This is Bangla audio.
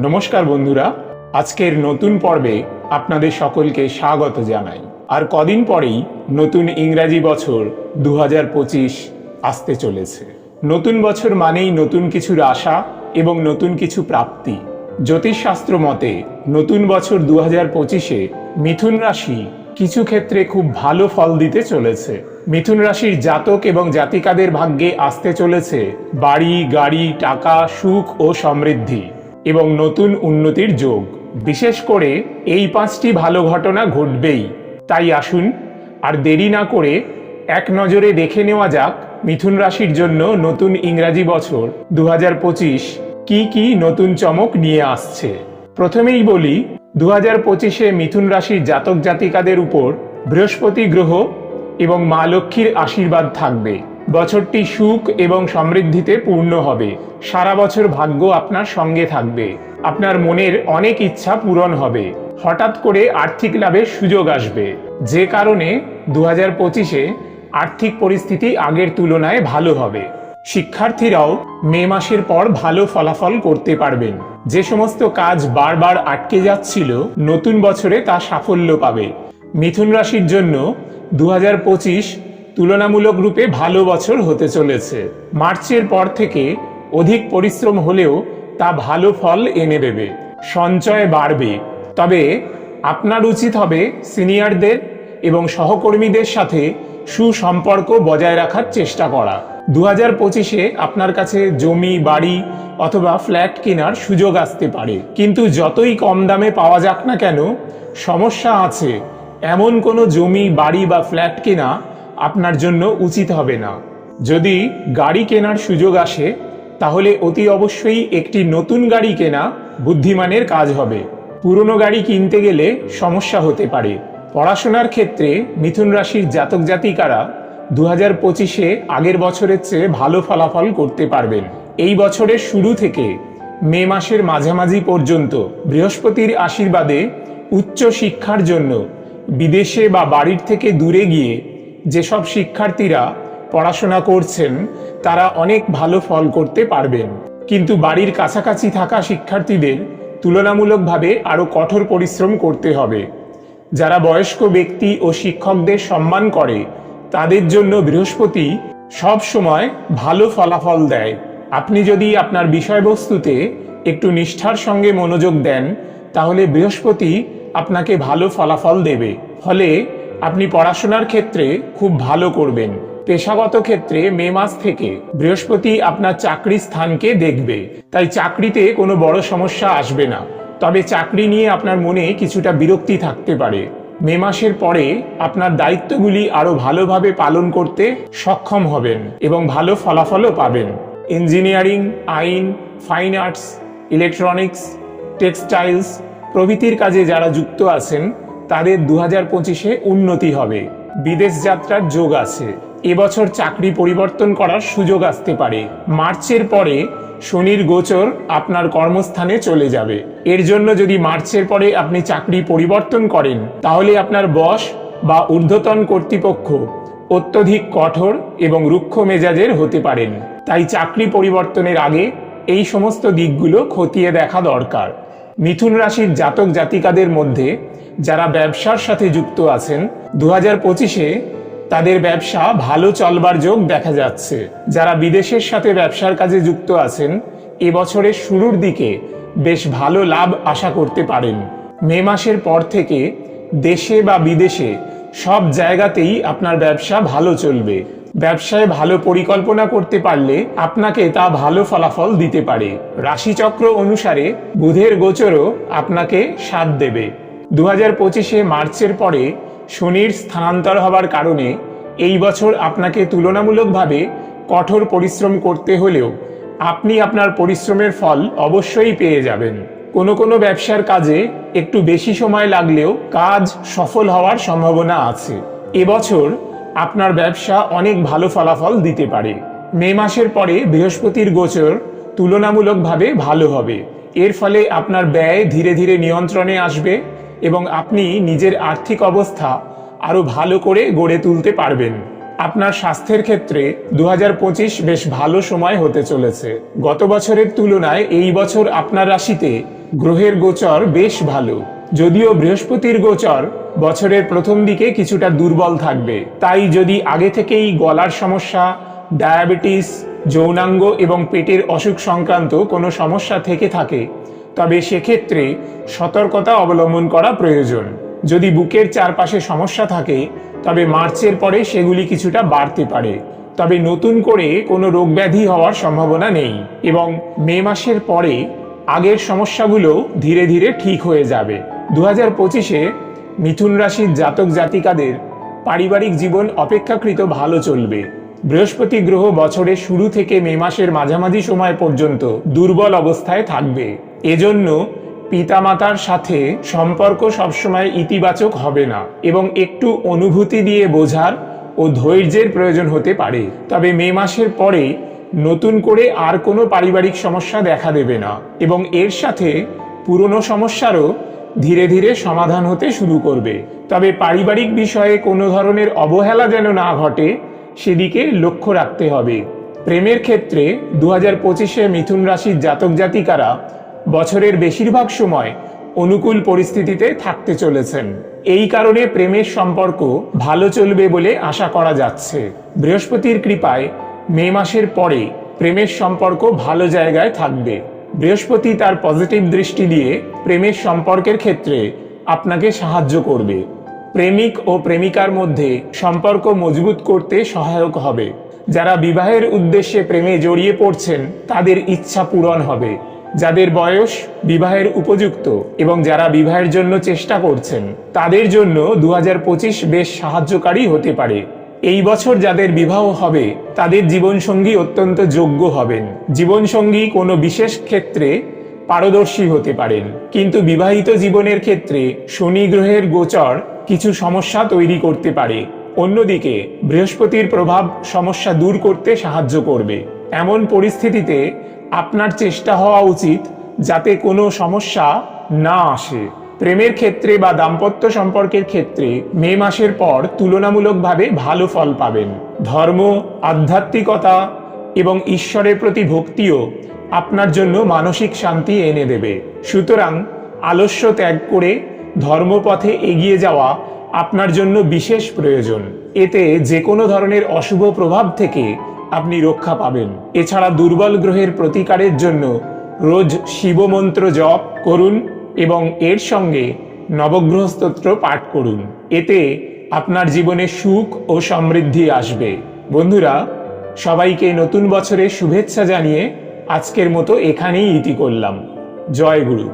নমস্কার বন্ধুরা, আজকের নতুন পর্বে আপনাদের সকলকে স্বাগত জানাই। আর কদিন পরেই নতুন ইংরাজি বছর দু হাজার পঁচিশ আসতে চলেছে। নতুন বছর মানেই নতুন কিছুর আশা এবং নতুন কিছু প্রাপ্তি। জ্যোতিষশাস্ত্র মতে, নতুন বছর দু হাজার পঁচিশে মিথুন রাশি কিছু ক্ষেত্রে খুব ভালো ফল দিতে চলেছে। মিথুন রাশির জাতক এবং জাতিকাদের ভাগ্যে আসতে চলেছে বাড়ি, গাড়ি, টাকা, সুখ ও সমৃদ্ধি। এবং নতুন উন্নতির যোগ। বিশেষ করে এই পাঁচটি ভালো ঘটনা ঘটবেই। তাই আসুন আর দেরি না করে এক নজরে দেখে নেওয়া যাক মিথুন রাশির জন্য নতুন ইংরাজি বছর দু হাজার পঁচিশ কি কি নতুন চমক নিয়ে আসছে। প্রথমেই বলি দু হাজার পঁচিশে মিথুন রাশির জাতক জাতিকাদের উপর বৃহস্পতি গ্রহ এবং মা লক্ষ্মীর আশীর্বাদ থাকবে। বছরটি সুখ এবং সমৃদ্ধিতে পূর্ণ হবে। সারা বছর ভাগ্য আপনার সঙ্গে থাকবে। আপনার মনের অনেক ইচ্ছা পূরণ হবে। হঠাৎ করে আর্থিক লাভের সুযোগ আসবে। যে কারণে দু হাজার পঁচিশে আর্থিক পরিস্থিতি আগের তুলনায় ভালো হবে। শিক্ষার্থীরাও মে মাসের পর ভালো ফলাফল করতে পারবেন। যে সমস্ত কাজ বারবার আটকে যাচ্ছিল, নতুন বছরে তা সাফল্য পাবে। মিথুন রাশির জন্য দু হাজার পঁচিশ তুলনামূলক রূপে ভালো বছর হতে চলেছে। মার্চের পর থেকে অধিক পরিশ্রম হলেও তা ভালো ফল এনে দেবে। সঞ্চয় বাড়বে। তবে আপনার উচিত হবে সিনিয়রদের এবং সহকর্মীদের সাথে সুসম্পর্ক বজায় রাখার চেষ্টা করা। দু হাজার পঁচিশে আপনার কাছে জমি, বাড়ি অথবা ফ্ল্যাট কেনার সুযোগ আসতে পারে। কিন্তু যতই কম দামে পাওয়া যাক না কেন, সমস্যা আছে। এমন কোনো জমি, বাড়ি বা ফ্ল্যাট কেনা আপনার জন্য উচিত হবে না। যদি গাড়ি কেনার সুযোগ আসে, তাহলে অতি অবশ্যই একটি নতুন গাড়ি কেনা বুদ্ধিমানের কাজ হবে। পুরনো গাড়ি কিনতে গেলে সমস্যা হতে পারে। পড়াশোনার ক্ষেত্রে মিথুন রাশির জাতক জাতিকারা দু হাজার পঁচিশে আগের বছরের চেয়ে ভালো ফলাফল করতে পারবেন। এই বছরের শুরু থেকে মে মাসের মাঝামাঝি পর্যন্ত বৃহস্পতির আশীর্বাদে উচ্চ শিক্ষার জন্য বিদেশে বা বাড়ির থেকে দূরে গিয়ে যেসব শিক্ষার্থীরা পড়াশোনা করছেন, তারা অনেক ভালো ফল করতে পারবেন। কিন্তু বাড়ির কাছাকাছি থাকা শিক্ষার্থীদের তুলনামূলকভাবে আরও কঠোর পরিশ্রম করতে হবে। যারা বয়স্ক ব্যক্তি ও শিক্ষকদের সম্মান করে, তাদের জন্য বৃহস্পতি সব সময় ভালো ফলাফল দেয়। আপনি যদি আপনার বিষয়বস্তুতে একটু নিষ্ঠার সঙ্গে মনোযোগ দেন, তাহলে বৃহস্পতি আপনাকে ভালো ফলাফল দেবে। ফলে আপনি পড়াশোনার ক্ষেত্রে খুব ভালো করবেন। পেশাগত ক্ষেত্রে মে মাস থেকে বৃহস্পতি আপনার চাকরি স্থানকে দেখবে। তাই চাকরিতে কোনো বড় সমস্যা আসবে না। তবে চাকরি নিয়ে আপনার মনে কিছুটা বিরক্তি থাকতে পারে। মে মাসের পরে আপনার দায়িত্বগুলি আরও ভালোভাবে পালন করতে সক্ষম হবেন এবং ভালো ফলাফলও পাবেন। ইঞ্জিনিয়ারিং, আইন, ফাইন আর্টস, ইলেকট্রনিক্স, টেক্সটাইলস প্রভৃতির কাজে যারা যুক্ত আছেন তাদের দু হাজার পঁচিশে উন্নতি হবে। বিদেশ যাত্রার যোগ আছে। এবছর চাকরি পরিবর্তন করার সুযোগ আসতে পারে। মার্চের পরে শনির গোচর আপনার কর্মস্থানে চলে যাবে। এর জন্য যদি মার্চের পরে আপনি চাকরি পরিবর্তন করেন, তাহলে আপনার বস বা ঊর্ধ্বতন কর্তৃপক্ষ অত্যধিক কঠোর এবং রুক্ষ মেজাজের হতে পারেন। তাই চাকরি পরিবর্তনের আগে এই সমস্ত দিকগুলো খতিয়ে দেখা দরকার। মিথুন রাশির জাতক জাতিকাদের মধ্যে যারা ব্যবসার সাথে যুক্ত আছেন দু হাজার পঁচিশে তাদের ব্যবসা ভালো চলবার যোগ দেখা যাচ্ছে। যারা বিদেশের সাথে ব্যবসার কাজে যুক্ত আছেন এবছরের শুরুর দিকে বেশ ভালো লাভ আশা করতে পারেন। মে মাসের পর থেকে দেশে বা বিদেশে সব জায়গাতেই আপনার ব্যবসা ভালো চলবে। ব্যবসায় ভালো পরিকল্পনা করতে পারলে আপনাকে তা ভালো ফলাফল দিতে পারে। রাশিচক্র অনুসারে বুধের গোচরও আপনাকে সাথ দেবে। দু হাজার পঁচিশে মার্চের পরে শনির স্থানান্তর হবার কারণে এই বছর আপনাকে তুলনামূলকভাবে কঠোর পরিশ্রম করতে হলেও আপনি আপনার পরিশ্রমের ফল অবশ্যই পেয়ে যাবেন। কোনো কোনো ব্যবসার কাজে একটু বেশি সময় লাগলেও কাজ সফল হওয়ার সম্ভাবনা আছে। এবছর আপনার ব্যবসা অনেক ভালো ফলাফল দিতে পারে। মে মাসের পরে বৃহস্পতির গোচর তুলনামূলকভাবে ভালো হবে। এর ফলে আপনার ব্যয় ধীরে ধীরে নিয়ন্ত্রণে আসবে এবং আপনি নিজের আর্থিক অবস্থা আরও ভালো করে গড়ে তুলতে পারবেন। আপনার স্বাস্থ্যের ক্ষেত্রে দু হাজার পঁচিশ বেশ ভালো সময় হতে চলেছে। গত বছরের তুলনায় এই বছর আপনার রাশিতে গ্রহের গোচর বেশ ভালো। যদিও বৃহস্পতির গোচর বছরের প্রথম দিকে কিছুটা দুর্বল থাকবে। তাই যদি আগে থেকেই গলার সমস্যা, ডায়াবেটিস, যৌনাঙ্গ এবং পেটের অসুখ সংক্রান্ত কোনো সমস্যা থেকে থাকে, তবে সেক্ষেত্রে সতর্কতা অবলম্বন করা প্রয়োজন। যদি বুকের চারপাশে সমস্যা থাকে, তবে মার্চের পরে সেগুলি কিছুটা বাড়তে পারে। তবে নতুন করে কোনো রোগব্যাধি হওয়ার সম্ভাবনা নেই এবং মে মাসের পরে আগের সমস্যাগুলো ধীরে ধীরে ঠিক হয়ে যাবে। দু হাজার পঁচিশে মিথুন রাশির জাতক জাতিকাদের পারিবারিক জীবন অপেক্ষাকৃত ভালো চলবে। বৃহস্পতি গ্রহ বছরের শুরু থেকে মে মাসের মাঝামাঝি সময় পর্যন্ত দুর্বল অবস্থায় থাকবে। এজন্য পিতামাতার সাথে সম্পর্ক সবসময় ইতিবাচক হবে না এবং একটু অনুভূতি দিয়ে বোঝার ও ধৈর্যের প্রয়োজন হতে পারে। তবে মে মাসের পরে নতুন করে আর কোনো পারিবারিক সমস্যা দেখা দেবে না এবং এর সাথে পুরনো সমস্যারও ধীরে ধীরে সমাধান হতে শুরু করবে। তবে পারিবারিক বিষয়ে কোনো ধরনের অবহেলা যেন না ঘটে, সেদিকে লক্ষ্য রাখতে হবে। প্রেমের ক্ষেত্রে দু হাজার পঁচিশে মিথুন রাশির জাতক জাতিকারা বছরের বেশিরভাগ সময় অনুকূল পরিস্থিতিতে থাকতে চলেছেন। এই কারণে প্রেমের সম্পর্ক ভালো চলবে বলে আশা করা যাচ্ছে। বৃহস্পতির কৃপায় মে মাসের পরে প্রেমের সম্পর্ক ভালো জায়গায় থাকবে। বৃহস্পতি তার পজিটিভ দৃষ্টি দিয়ে প্রেমের সম্পর্কের ক্ষেত্রে আপনাকে সাহায্য করবে। প্রেমিক ও প্রেমিকার মধ্যে সম্পর্ক মজবুত করতে সহায়ক হবে। যারা বিবাহের উদ্দেশ্যে প্রেমে জড়িয়ে পড়ছেন, তাদের ইচ্ছা পূরণ হবে। যাদের বয়স বিবাহের উপযুক্ত এবং যারা বিবাহের জন্য চেষ্টা করছেন, তাদের জন্য দু হাজার পঁচিশ বেশ সাহায্যকারী হতে পারে। এই বছর যাদের বিবাহ হবে, তাদের জীবনসঙ্গী অত্যন্ত যোগ্য হবেন। জীবনসঙ্গী কোনো বিশেষ ক্ষেত্রে পারদর্শী হতে পারেন। কিন্তু বিবাহিত জীবনের ক্ষেত্রে শনি গ্রহের গোচর কিছু সমস্যা তৈরি করতে পারে। অন্যদিকে, বৃহস্পতির প্রভাব সমস্যা দূর করতে সাহায্য করবে। এমন পরিস্থিতিতে আপনার চেষ্টা হওয়া উচিত যাতে কোনো সমস্যা না আসে। প্রেমের ক্ষেত্রে বা দাম্পত্য সম্পর্কের ক্ষেত্রে মে মাসের পর তুলনামূলকভাবে ভালো ফল পাবেন। ধর্ম, আধ্যাত্মিকতা এবং ঈশ্বরের প্রতি ভক্তিও আপনার জন্য মানসিক শান্তি এনে দেবে। সুতরাং আলস্য ত্যাগ করে ধর্মপথে এগিয়ে যাওয়া আপনার জন্য বিশেষ প্রয়োজন। এতে যে কোনো ধরনের অশুভ প্রভাব থেকে আপনি রক্ষা পাবেন। এছাড়া দুর্বল গ্রহের প্রতিকারের জন্য রোজ শিবমন্ত্র জপ করুন এবং এর সঙ্গে নবগ্রহ স্তোত্র পাঠ করুন। এতে আপনার জীবনে সুখ ও সমৃদ্ধি আসবে। বন্ধুরা, সবাইকে নতুন বছরের শুভেচ্ছা জানিয়ে আজকের মতো এখানেই ইতি করলাম। জয় গুরু।